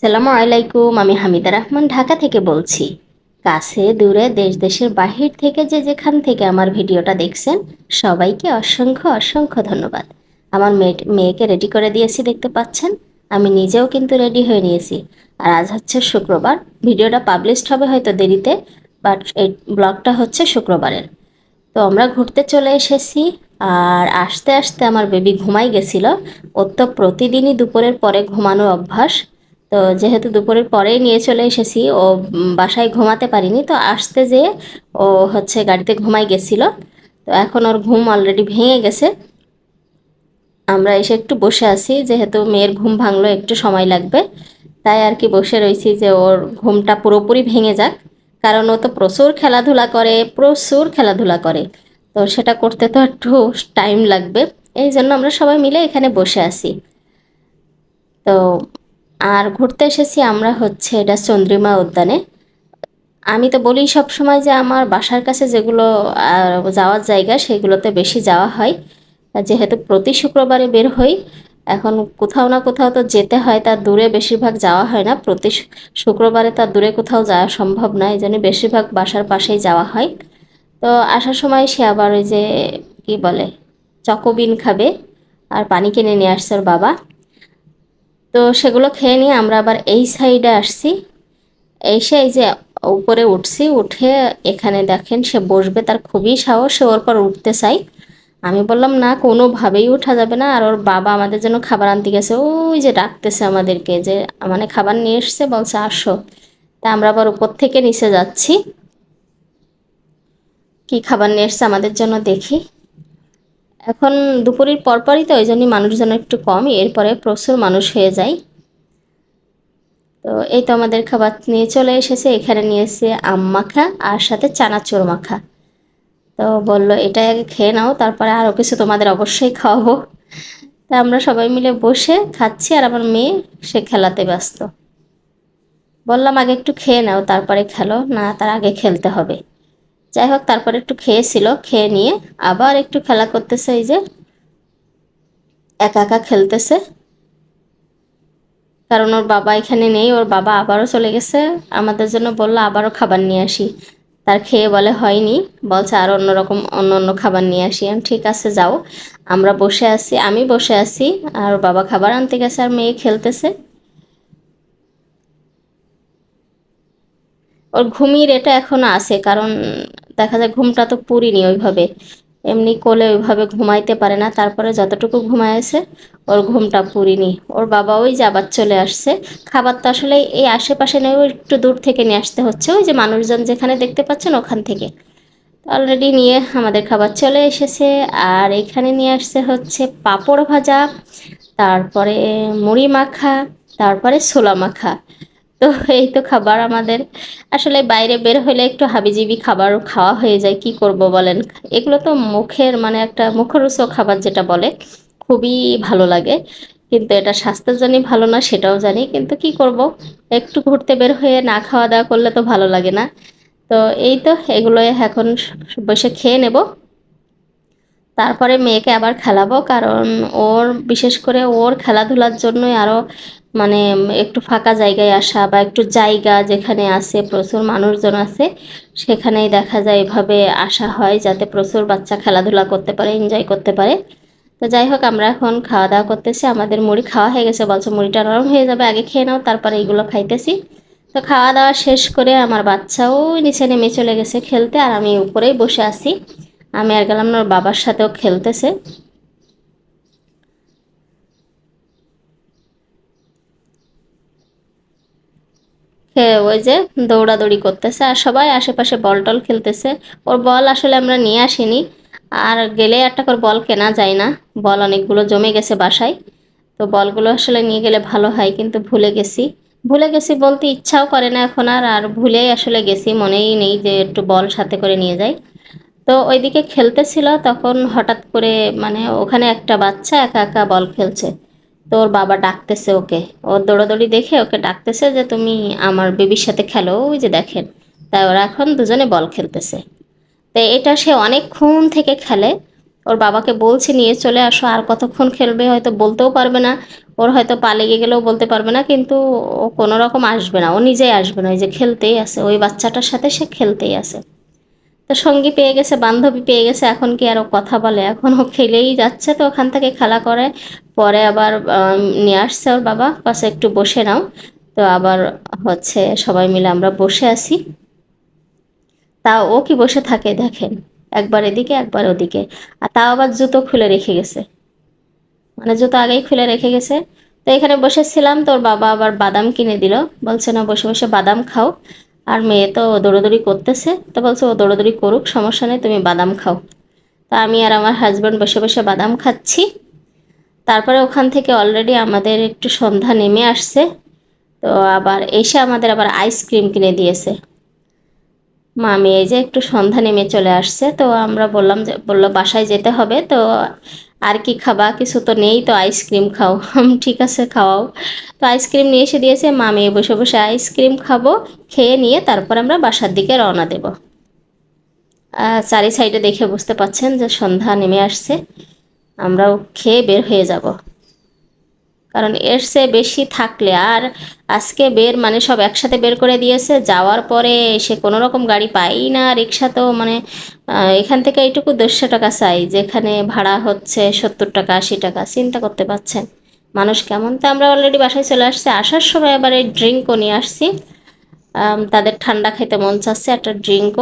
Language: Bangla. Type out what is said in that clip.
সালামু আলাইকুম, আমি হামিদা রহমান ঢাকা থেকে বলছি। কাছে, দূরে, দেশ, দেশের বাহির থেকে যে যেখান থেকে আমার ভিডিওটা দেখছেন, সবাইকে অসংখ্য অসংখ্য ধন্যবাদ। আমার মেয়ে মেয়েকে রেডি করে দিয়েছি দেখতে পাচ্ছেন। আমি নিজেও কিন্তু রেডি হয়ে নিয়েছি। আর আজ হচ্ছে শুক্রবার। ভিডিওটা পাবলিশড হবে হয়তো দেরিতে বাট এই ব্লগটা হচ্ছে শুক্রবারের। তো আমরা ঘুরতে চলে এসেছি, আর আস্তে আস্তে আমার বেবি ঘুমাই গেছিল। ওর তো প্রতিদিনই দুপুরের পরে ঘুমানোর অভ্যাস। তো যেহেতু দুপুরের পরেই নিয়ে চলে এসেছি, ও বাসায় ঘুমাতে পারিনি, তো আসতে যেয়ে ও হচ্ছে গাড়িতে ঘুমাই গেছিল। তো এখন ওর ঘুম অলরেডি ভেঙে গেছে। আমরা এসে একটু বসে আছি, যেহেতু মেয়ের ঘুম ভাঙলো, একটু সময় লাগবে। তাই আর কি বসে রয়েছি যে ওর ঘুমটা পুরোপুরি ভেঙে যাক। কারণ ও তো প্রচুর খেলাধুলা করে, প্রচুর খেলাধুলা করে। তো সেটা করতে তো একটু টাইম লাগবে। এই জন্য আমরা সবাই মিলে এখানে বসে আছি। তো আর ঘুরতে এসেছি আমরা হচ্ছে এটা চন্দ্রিমা উদ্যানে। আমি তো বলি সব সময় যে আমার বাসার কাছে যেগুলো যাওয়ার জায়গা সেগুলোতে বেশি যাওয়া হয়। যেহেতু প্রতি শুক্রবারে বের হই, এখন কোথাও না কোথাও তো যেতে হয়, তার দূরে বেশিরভাগ যাওয়া হয় না। প্রতি শুক্রবারে তার দূরে কোথাও যাওয়া সম্ভব না, এই জন্য বেশিরভাগ বাসার পাশেই যাওয়া হয়। তো আসার সময় সে আবার ওই যে, কি বলে, চকোবিন খাবে, আর পানি কিনে নিয়ে আসছে ওর বাবা। তো সেগুলো খেয়ে নিয়ে আমরা আবার এই সাইডে আসছি। এসে এই যে উপরে উঠছি, উঠে এখানে দেখেন সে বসবে, তার খুবই সাহস, সে ওর পর উঠতে চাই। আমি বললাম, না, কোনোভাবেই উঠা যাবে না। আর ওর বাবা আমাদের জন্য খাবার আনতে গেছে। ওই যে ডাকতেছে আমাদেরকে যে মানে খাবার নিয়ে এসছে? বলছে, আসো। তা আমরা আবার উপর থেকে নিচে যাচ্ছি। কি খাবার নিয়ে এসছে আমাদের জন্য দেখি। এখন দুপুরের পরপরই তো ওই জন্যই মানুষজন একটু কম, এরপরে প্রচুর মানুষ হয়ে যায়। তো এই তো আমাদের খাবার নিয়ে চলে এসেছে, এখানে নিয়ে এসে আম মাখা আর সাথে চানাচুর মাখা। তো বলল এটা আগে খেয়ে নাও, তারপরে আরও কিছু তোমাদের অবশ্যই খাওয়াবো। তা আমরা সবাই মিলে বসে খাচ্ছি আর আমার মেয়ে, সে খেলাতে ব্যস্ত। বললাম, আগে একটু খেয়ে নাও, তারপরে খেলো, না তার আগে খেলতে হবে। যাই হোক তারপরে একটু খেয়েছিল, খেয়ে নিয়ে আবার একটু খেলা করতেছে, এই যে একা একা খেলতেছে। কারণ ওর বাবা এখানে নেই, ওর বাবা আবারও চলে গেছে। আমাদের জন্য বলল, আবারও খাবার নিয়ে আসি। তার খেয়ে বলে, হয়নি। বলছে, আর অন্যরকম, অন্য অন্য খাবার নিয়ে আসি। আমি, ঠিক আছে, যাও। আমরা বসে আছি, আমি বসে আছি, আর বাবা খাবার আনতে গেছে, আর মেয়ে খেলতেছে। ওর ঘুমির এটা এখনও আছে, কারণ দেখা যায় ঘুমটা তো পুরিনি ওইভাবে। এমনি কোলে ওইভাবে ঘুমাইতে পারে না, তারপরে যতটুকু ঘুমাইছে ওর ঘুমটা পুরিনি। ওর বাবা ওই যে আবার চলে আসছে। খাবার তো আসলে এই আশেপাশে নেই একটু দূর থেকে নিয়ে আসতে হচ্ছে। ওই যে মানুষজন যেখানে দেখতে পাচ্ছেন ওখান থেকে। অলরেডি নিয়ে আমাদের খাবার চলে এসেছে। আর এখানে নিয়ে আসছে হচ্ছে পাঁপড় ভাজা, তারপরে মুড়ি মাখা, তারপরে ছোলা মাখা। তো এই তো খাবার আমাদের। আসলে বাইরে বের হলে একটু হাবিজিবি খাবার খাওয়া হয়ে যায়, কি করব বলেন? এগুলো তো মুখের মানে একটা মুখরোচক খাবার যেটা বলে, খুবই ভালো লাগে। কিন্তু এটা স্বাস্থ্যের জন্য ভালো না, সেটাও জানি। কিন্তু কি করব? একটু ঘুরতে বের হয়ে না খাওয়া দাওয়া করলে তো ভালো লাগে না। তো এই তো এগুলো এখন বসে খেয়ে নেব। তারপরে মেয়েকে আবার খেলাবো, কারণ ওর, বিশেষ করে ওর খেলাধুলার জন্যই আরও মানে একটু ফাঁকা জায়গায় আসা বা একটু জায়গা যেখানে আছে, প্রচুর মানুষজন আছে, সেখানেই দেখা যায় এভাবে আসা হয় যাতে প্রচুর বাচ্চা খেলাধুলা করতে পারে এনজয় করতে পারে। তো যাই হোক, আমরা এখন খাওয়া দাওয়া করতেছি। আমাদের মুড়ি খাওয়া হয়ে গেছে। বলছো মুড়িটা নরম হয়ে যাবে, আগে খেয়ে নাও, তারপরে এইগুলো খাইতেছি। তো খাওয়া দাওয়া শেষ করে আমার বাচ্চাও নিচে নেমে চলে গেছে খেলতে, আর আমি উপরেই বসে আছি। আমি আর গেলাম ওর বাবার সাথেও খেলতেছে। ওই যে দৌড়াদৌড়ি করতেছে আর সবাই আশেপাশে বল টল খেলতেছে। ওর বল আসলে আমরা নিয়ে আসিনি। আর গেলে একটা করে বল কেনা যায় না। বল অনেকগুলো জমে গেছে বাসায়। তো বলগুলো আসলে নিয়ে গেলে ভালো হয়, কিন্তু ভুলে গেছি। ভুলে গেছি বলতে ইচ্ছাও করে না এখন আর আর ভুলেই আসলে গেছি। মনেই নেই যে একটু বল সাথে করে নিয়ে যাই। তো ওইদিকে খেলতেছিল, তখন হঠাৎ করে মানে ওখানে একটা বাচ্চা একা একা বল খেলছে। তো ওর বাবা ডাকতেছে ওকে। ওর দৌড়াদৌড়ি দেখে ওকে ডাকতেছে যে, তুমি আমার বেবির সাথে খেলো, ওই যে দেখেন। তাই ওরা এখন দুজনে বল খেলতেছে। তো এটা সে অনেকক্ষণ থেকে খেলে। ওর বাবাকে বলছে, নিয়ে চলে আসো, আর কতক্ষণ খেলবে হয়তো বলতেও পারবে না। ওর হয়তো পা লেগে গেলেও বলতে পারবে না, কিন্তু ও কোনো রকম আসবে না। ও নিজেই আসবে না, ওই যে খেলতেই আছে, ওই বাচ্চাটার সাথে সে খেলতেই আছে। তো সঙ্গী পেয়ে গেছে, বান্ধবী পেয়ে গেছে, এখন কি আর ও কথা বলে? এখন ও খেলেই যাচ্ছে তো, ওখান থেকে খেলা করে। পরে আবার নিয়ে আসছে ওর বাবা। পাশে একটু বসে নাও। তো আবার হচ্ছে সবাই মিলে আমরা বসে আছি। তা ও কি বসে থাকে দেখেন। একবার এদিকে, একবার ওদিকে। আর তাও আবার জুতো খুলে রেখে গেছে। মানে জুতো আগেই খুলে রেখে গেছে। তো এখানে বসেছিলাম। তোর বাবা আবার বাদাম কিনে দিল। বলছে, না, বসে বসে বাদাম খাও। আর মেয়ে তো দৌড়োদৌড়ি করতেছে। তো বলছে, ও দৌড়োদৌড়ি করুক, সমস্যা নেই, তুমি বাদাম খাও। তা আমি আর আমার হাজব্যান্ড বসে বসে বাদাম খাচ্ছি। তারপরে ওখান থেকে অলরেডি আমাদের একটু সন্ধ্যা নেমে আসছে। তো আবার এসে আমাদের আবার আইসক্রিম কিনে দিয়েছে। মামি এই যে একটু সন্ধ্যা নেমে চলে আসছে, তো আমরা বললাম যে, বলল বাসায় যেতে হবে, তো আর কি খাবা? কিছু তো নেই তো আইসক্রিম খাও। ঠিক আছে, খাওয়াও। তো আইসক্রিম নিয়ে এসে দিয়েছে, মামি বসে বসে আইসক্রিম খাব, খেয়ে নিয়ে তারপর আমরা বাসার দিকে রওনা দেব। চারি সাইডে দেখে বুঝতে পাচ্ছেন যে সন্ধ্যা নেমে আসছে। আমরাও খেয়ে বের হয়ে যাব। কারণ এর চেয়ে বেশি থাকলে আর আজকে বের মানে সব একসাথে বের করে দিয়েছে, যাওয়ার পরে সে কোনো রকম গাড়ি পাই না, রিক্সা তো মানে এখান থেকে এইটুকু দেড়শো টাকা চাই, যেখানে ভাড়া হচ্ছে সত্তর টাকা, আশি টাকা, চিন্তা করতে পারছেন। মানুষ কেমন? তো আমরা অলরেডি বাসায় চলে আসছি, আসার সময় এই ড্রিঙ্কও নিয়ে আসছি। তাদের ঠান্ডা খেতে মন চাচ্ছে, একটা ড্রিঙ্কও